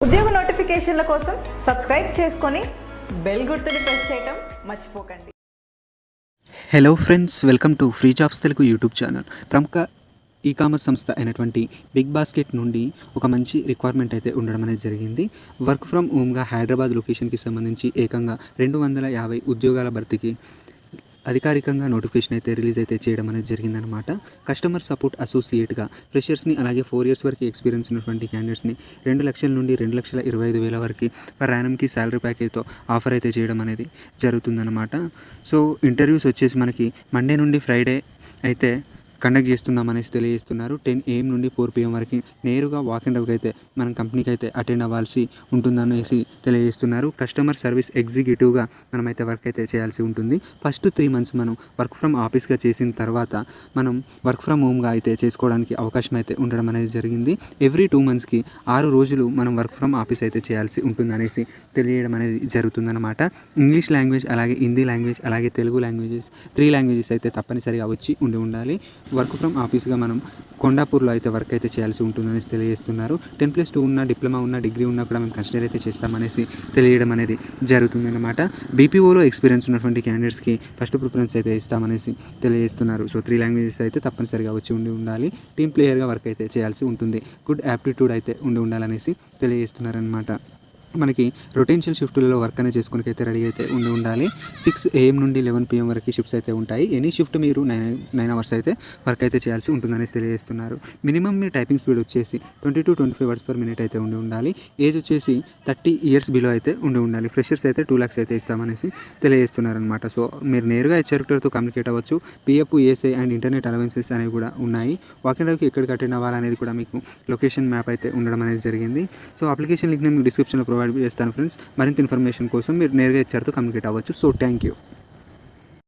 ఉద్యోగ నోటిఫికేషన్ల కోసం సబ్స్క్రైబ్ చేసుకొని బెల్ గుర్తుని ప్రెస్ చేయటం మర్చిపోకండి. Hello friends welcome to free jobs Telugu YouTube channel ప్రముఖ ఈ కామర్స్ సంస్థ అయినటువంటి బిగ్ బాస్కెట్ నుండి ఒక మంచి రిక్వైర్మెంట్ అయితే ఉండడం అనేది జరిగింది. వర్క్ ఫ్రమ్ హోమ్గా హైదరాబాద్ లొకేషన్కి సంబంధించి ఏకంగా రెండు వందల యాభై ఉద్యోగాల భర్తీకి అధికారికంగా నోటిఫికేషన్ అయితే రిలీజ్ అయితే చేయడం అనేది జరిగిందనమాట కస్టమర్ సపోర్ట్ అసోసియేట్గా ఫ్రెషర్స్ని అలాగే ఫోర్ ఇయర్స్ వరకు ఎక్స్పీరియన్స్ ఉన్నటువంటి క్యాండిడేట్స్ని రెండు లక్షల నుండి రెండు లక్షల ఇరవై ఐదు వేల వరకు పర్ యానంకి శాలరీ ప్యాకేజ్తో ఆఫర్ అయితే చేయడం అనేది జరుగుతుందన్నమాట. సో ఇంటర్వ్యూస్ వచ్చేసి మనకి మండే నుండి ఫ్రైడే అయితే కండక్ట్ చేస్తున్నాం అనేసి తెలియజేస్తున్నారు టెన్ ఏఎం నుండి ఫోర్ పిఎం వరకు నేరుగా వాక్ అండ్ అయితే మనం కంపెనీకి అయితే అటెండ్ అవ్వాల్సి ఉంటుందనేసి తెలియజేస్తున్నారు. కస్టమర్ సర్వీస్ ఎగ్జిక్యూటివ్గా మనమైతే వర్క్ అయితే చేయాల్సి ఉంటుంది. ఫస్ట్ త్రీ మంత్స్ మనం వర్క్ ఫ్రమ్ ఆఫీస్గా చేసిన తర్వాత మనం వర్క్ ఫ్రమ్ హోమ్గా అయితే చేసుకోవడానికి అవకాశం అయితే ఉండడం అనేది జరిగింది. ఎవ్రీ టూ మంత్స్కి ఆరు రోజులు మనం వర్క్ ఫ్రమ్ ఆఫీస్ అయితే చేయాల్సి ఉంటుందనేసి తెలియడం అనేది జరుగుతుందన్నమాట. ఇంగ్లీష్ లాంగ్వేజ్ అలాగే హిందీ లాంగ్వేజ్ అలాగే తెలుగు లాంగ్వేజెస్ త్రీ లాంగ్వేజెస్ అయితే తప్పనిసరిగా వచ్చి ఉండి ఉండాలి. వర్క్ ఫ్రమ్ ఆఫీస్గా మనం కొండాపూర్లో అయితే వర్క్ అయితే చేయాల్సి ఉంటుందని తెలియజేస్తున్నారు. టెన్ ప్లస్ టూ ఉన్న డిప్లొమా ఉన్న డిగ్రీ ఉన్నా కూడా మేము కన్సిడర్ అయితే చేస్తామనేసి తెలియడం అనేది జరుగుతుందన్నమాట. బీపీఓలో ఎక్స్పీరియన్స్ ఉన్నటువంటి క్యాండిడేట్స్కి ఫస్ట్ ప్రిఫరెన్స్ అయితే ఇస్తామనేసి తెలియజేస్తున్నారు. సో త్రీ లాంగ్వేజెస్ అయితే తప్పనిసరిగా వచ్చి ఉండి ఉండాలి. టీమ్ ప్లేయర్గా వర్క్ అయితే చేయాల్సి ఉంటుంది. గుడ్ యాప్టిట్యూడ్ అయితే ఉండి ఉండాలనేసి తెలియజేస్తున్నారనమాట మనకి రొటేన్షియల్ షిఫ్ట్లలో వర్క్ అనేది చేసుకుని అయితే రెడీ అయితే ఉండి ఉండాలి. సిక్స్ ఏఎం నుండి లెవెన్ పిఎం వరకు షిఫ్ట్స్ అయితే ఉంటాయి. ఎనీ షిఫ్ట్ మీరు నైన్ నైన్ అవర్స్ అయితే వర్క్ అయితే చేయాల్సి ఉంటుందనేసి తెలియజేస్తున్నారు. మినిమం మీ టైపింగ్ స్పీడ్ వచ్చేసి twenty to twenty five words per minute అయితే ఉండి ఉండాలి. ఏజ్ వచ్చేసి థర్టీ ఇయర్స్ బిలో అయితే ఉండి ఉండాలి. ఫ్రెషర్స్ అయితే టూ ల్యాక్స్ అయితే ఇస్తామనేసి తెలియజేస్తున్నారనమాట సో మీరు నేరుగా హెచ్ఆర్తో కమ్యూనికేట్ అవ్వచ్చు. PF ESI and internet allowances అనేవి కూడా ఉన్నాయి. వాకింగ్ డ్రైవ్కి ఎక్కడికి అటెండ్ అవ్వాలనేది కూడా మీకు లొకేషన్ మ్యాప్ అయితే ఉండడం అనేది జరిగింది. సో అప్లికేషన్ లింక్ నేను డిస్క్రిప్షన్లో ప్రొవైడ్ చేస్తాను ఫ్రెండ్స్ మరింత ఇన్ఫర్మేషన్ కోసం మీరు నేరుగా హెచ్ఆర్తో కమ్యూనికేట్ అవ్వచ్చు. So thank you